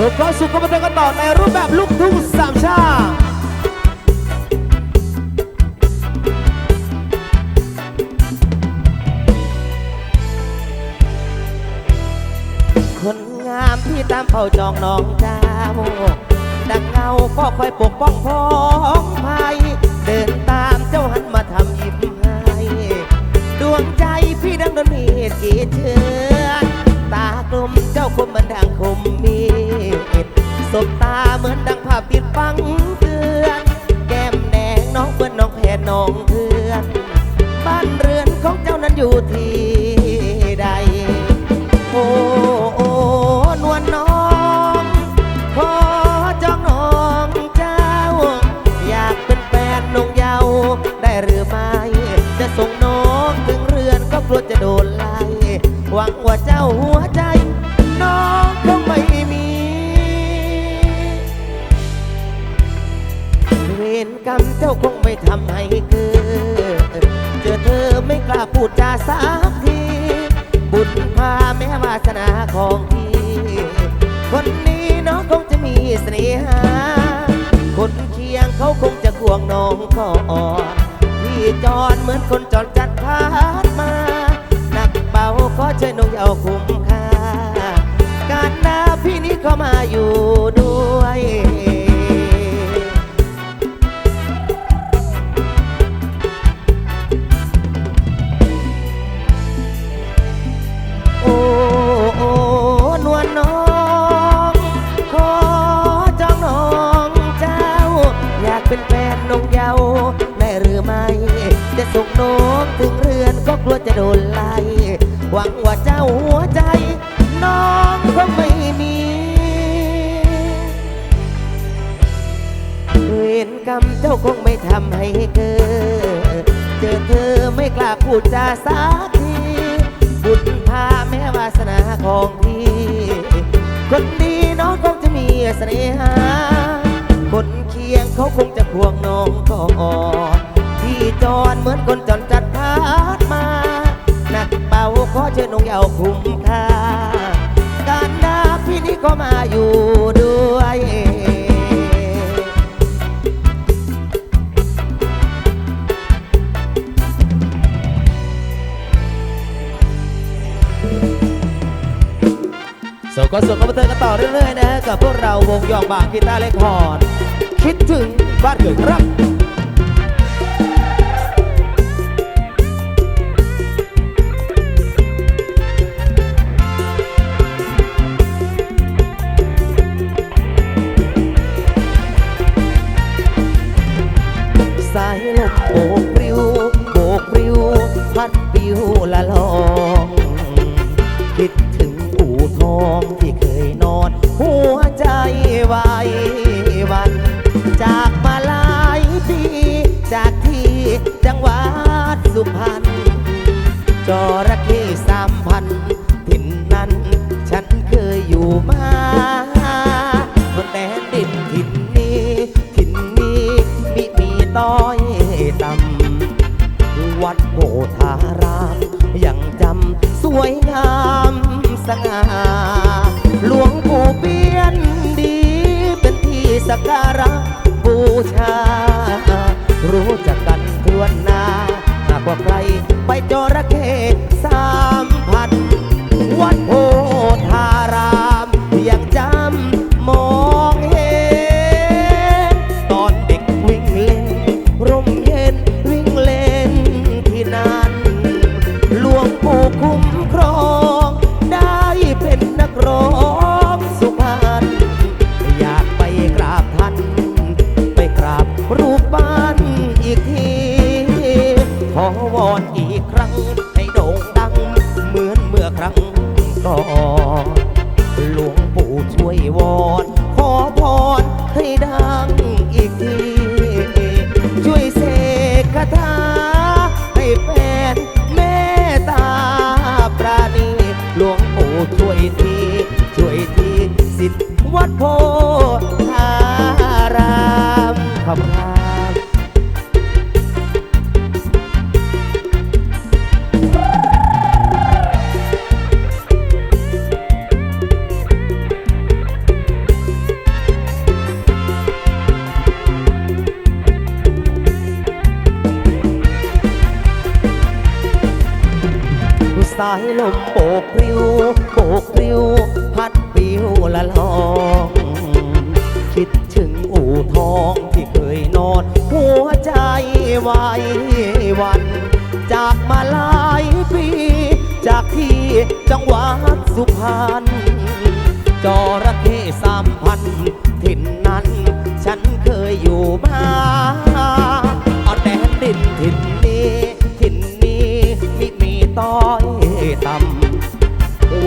สุขก็สุขก็มาเจอกันต่อในรูปแบบลูกทุ่งสามชาติคนงามที่ตามเฝ้าจองน้องเจ้าดังเงาก็คอยปกป้องพ้องภัยเดินตามเจ้าหันมาทำยิ้มให้ดวงใจพี่ดังโดนมีดกรีเชือตากลมเจ้าคมมันดังคมมีด สบตาเหมือนดังภาพติดฟังเตือนแก้มแดงน้องเพื่อนน้องแพนน้องเพื่อน บ้านเรือนของเจ้านั้นอยู่ที่ใด โอ้โอ้นวลน้องขอจองน้องเจ้า อยากเป็นแฟนนงเยาวได้หรือไม่ จะส่งน้องถึงเรือนก็กลัวจะโดนไล่หวังว่าเจ้าหัวใจ กรรมเจ้าคงไม่ทำให้เกิดเจอเธอไม่กล้าพูดจาสักที บุญพาแม้วาสนาของพี่ คนนี้น้องคงจะมีเสน่หา คนเคียงเขาคงจะควงน้องก่อนพี่จอนเหมือนคนจอนจัดพาดมาหนักเบาก็ช่วยน้องเอาคุ้มค่า การนาพี่นี้เข้ามาอยู่ น้องถึงเรือนก็กลัวจะโดนไล่หวังว่าเจ้าหัวใจ น้องก็ไม่มีเวรกรรมเจ้าคงไม่ทำให้เกิดเจอเธอไม่กล้าพูดจาสักทีบุญพาแม้วาสนาของพี่ คนดีน้องคงจะมีเสน่หาคนเคียงเขาคงจะควงน้องก่อน จอนเหมือนคนจอนจัดพาดมา หนักเบาขอเชิญน้องเยาวคุ้มค่า การดาพี่นี้ก็มาอยู่ด้วยส่งก็ส่งก็มาเตือกันต่อเรื่อยๆนะฮะกับพวกเราวงยองบางกีตาร์เลคคอร์ดคิดถึงบ้านเกิดครับ ละลอง คิดถึงอู่ทองที่เคยนอน หัวใจไหวหวัน จากมาหลายปีจากที่จังหวัดสุพรรณจระเข้สามพันถิ่นนั้น ฉันเคยอยู่มา บูชา รู้จักกันทวนนาหากว่าใครไปจระเข้สามพันวัดโพ ครั้งก่อนหลวงปู่ช่วยวอนขอ ลมโบกปลิวโบกปลิว พัดปิวละลอง คิดถึงอู่ทองที่เคยนอน หัวใจไหวหวัน จากมาหลายปี จากที่จังหวัดสุพรรณจระเข้สามพันถิ่นนั้น ฉันเคยอยู่มาเอาแดนดินถิ่น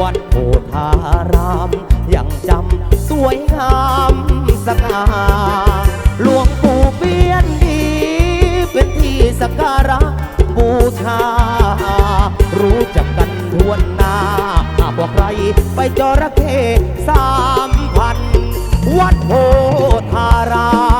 วัดโพธาราม ยังจำสวยงามสง่าหลวงปู่เบียนดี เป็นที่สักการะบูชา รู้จักกันทวนหน้าหากใครไปจระเข้สามพัน วัดโพธาราม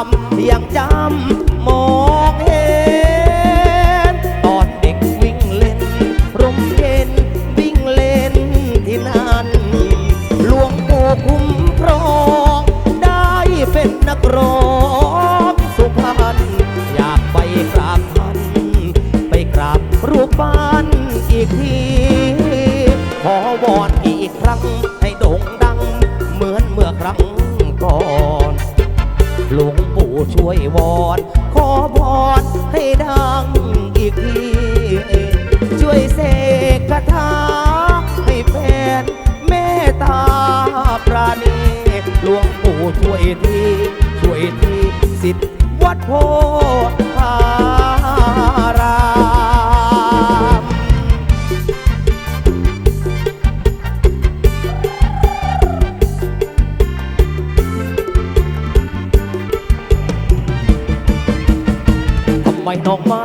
ทำไมน้องไม่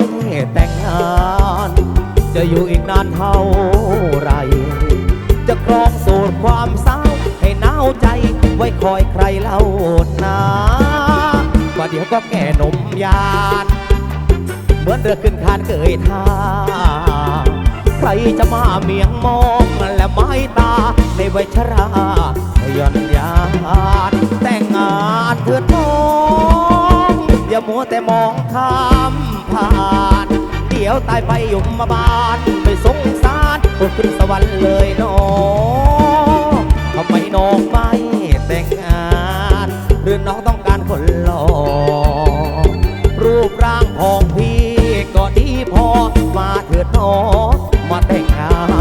แต่งงาน จะอยู่อีกนานเท่าไร จะครองโสดความเศร้าให้หนาวใจ ไว้คอยใครเล่านาว่าเดี๋ยวก็แก่หนมยาน เหมือนเรือขึ้นคานเกยท่า ใครจะมาเมียงมองและไม้ตาในวัยชราย่อนยานแต่งงานเถิดน้อง อย่ามัวแต่มองข้าม ผ่าน เดี๋ยวตายไปยมมาบานไปสงสารคนขึ้นสวรรค์เลยน้องทำไมน้องไม่แต่งงาน หรือน้องต้องการคนหล่อรูปร่างของพี่ก็ดีพอมาเถิดน้องมาแต่งงาน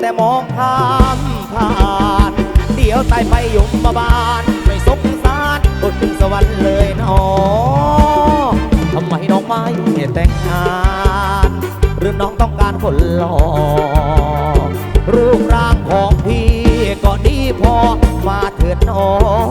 แต่มองข้ามผ่าน เดี๋ยวตายไปยมมาบานไม่สงสารกดขึ้นสวรรค์เลยนอทำไมน้องไม่แต่งงาน หรือน้องต้องการคนหล่อรูปร่างของพี่ก็ดีพอมาเถิดน้อง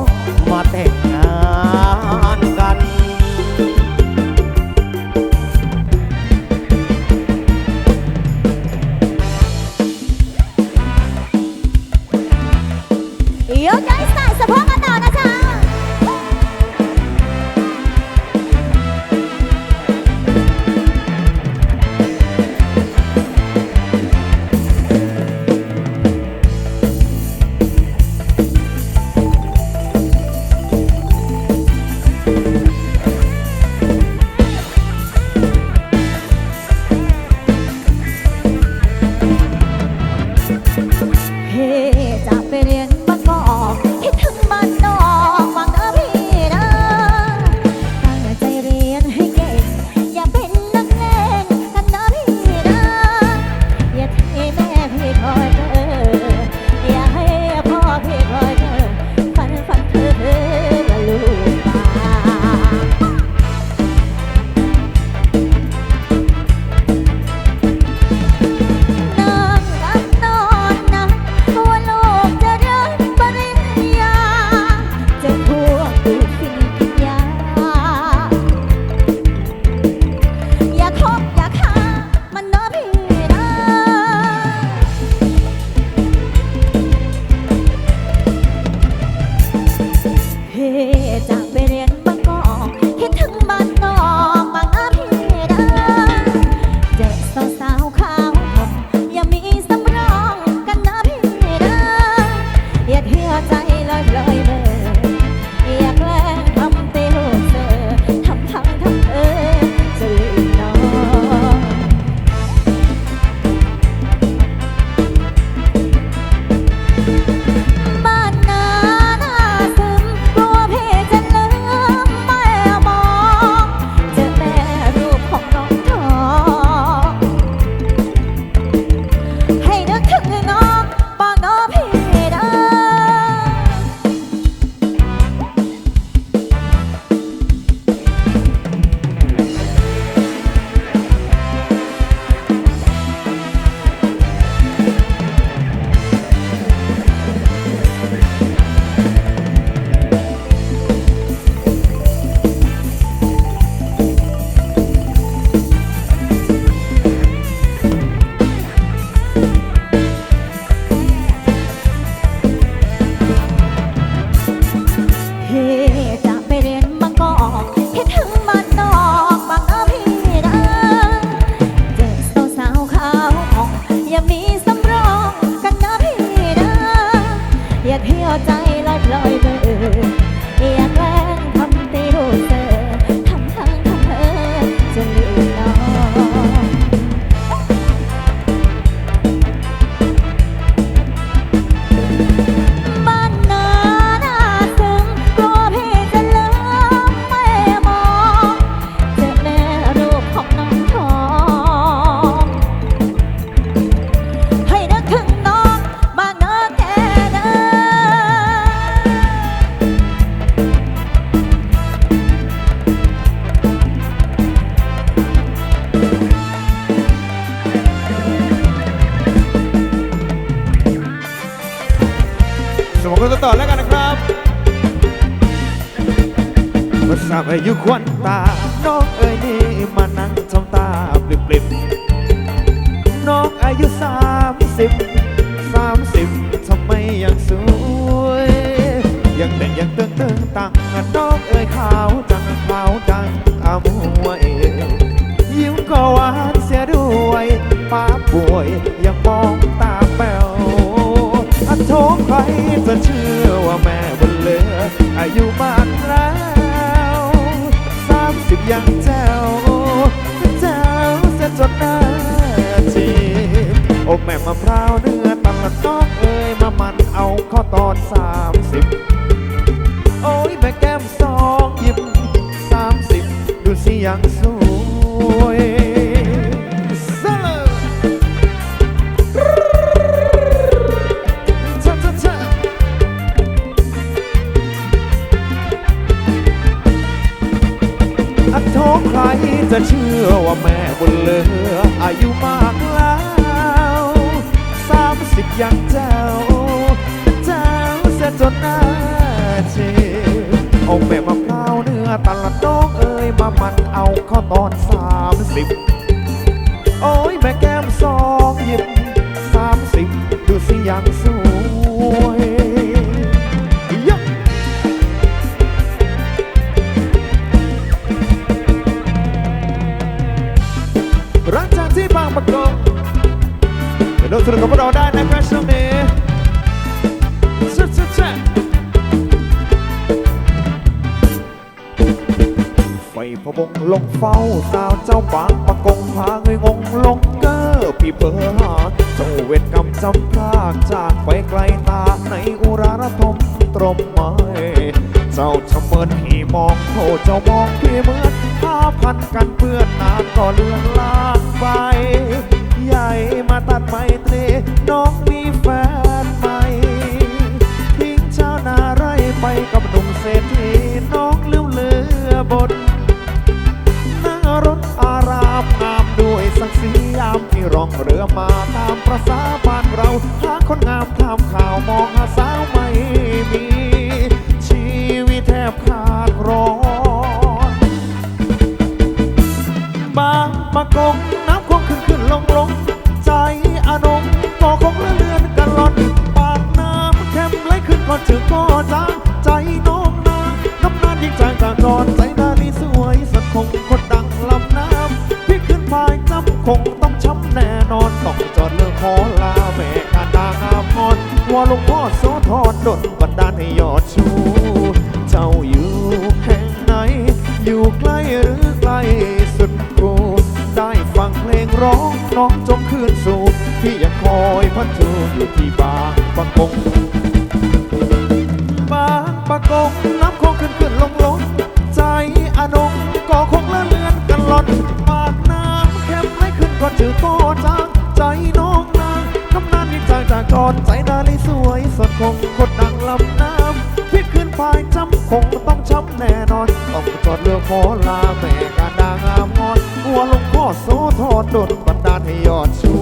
ภาษาอยู่ควันตา น้องเอ๋ยนี่มานั่งทำตาปลิบปลิบน้องอายุสามสิบสามสิบทำไมยังสวย ยังเด็กยังเติงเติงตังน้องเอ๋ยค่ะ เอาข้อนสามสิบโอ้ยแม่แก้มสองยิบสามสิบดูสิยังสวยซะเลย cha cha cha อันโทใครจะเชื่อว่าแม่บุญเหลืออายุมากแล้วสามสิบยังเจ้า เสียจนหน้าเจ็บเอาแม่มะพร้าวเนื้อตลาดน้องเอ้ยมามันเอาข้อตอนสามสิบโอ้ยแม่แก้มสองหยิบสามสิบดูสิยังสวยยะรักจากที่บางประกงเดี๋ยวเราสนุกกับพวกเราได้ในะครับช่วงนี้ พะบงลงเฝ้าสาวเจ้าบางปะกงพาเงยงงลงเกอพี่เบอร์หาเจ้าเวทกรรมจำพลากจากไปไกลตาในอุราระทมตรมไม้เจ้าชะเมินพี่มองโทเจ้ามองพี่เหมือนผ้าพันกันเปื้อนนานก็เลือนลางไป ใหญ่มาตัดไมตรีน้องมีแฟนใหม่ทิ้งชาวนาไร่ไปกับหนุ่มเศรษฐี วหลวงพ่อโสธรดลบันดาลให้ยอดชู เจ้าอยู่แห่งไหน อยู่ใกล้หรือไกลสุดกูได้ฟังเพลงร้องน้องจงคืนสู่พี่ยังคอยพันทูอยู่ที่บางปะกง บางปะกงน้ำคงขึ้นขึ้นลงลงใจอนงก็คงละเลือนกันหลอนปากน้ำเข้มไหลขึ้นก็จืดก้อ อนใจนาลีสวยสดคงคนดังลำน้ำพิษขึ้นพายจำคงต้องช้ำแน่นอน ต้องจอดเรือขอลาแม่กาดางามงอนหัวลงพ่อโซทอดดนบันดาลให้ยอดชู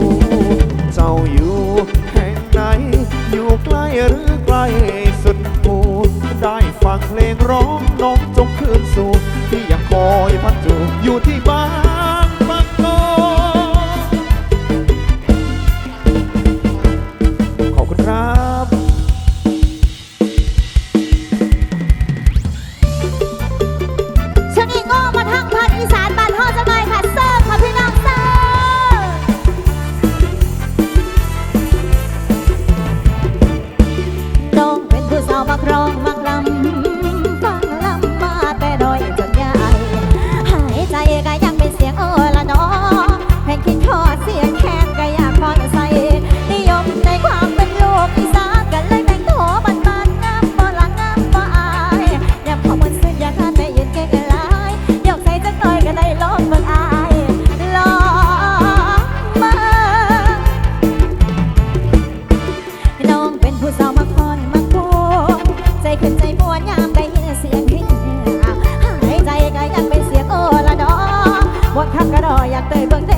เจ้าอยู่แห่งไหน อยู่ใกล้หรือไกลสุดหูได้ฟังเพลงร้องน้องจงคืนสู่ที่ยังคอยพัดจูอยู่ที่บ้าน ก็รออยากเตยเบิ่งเท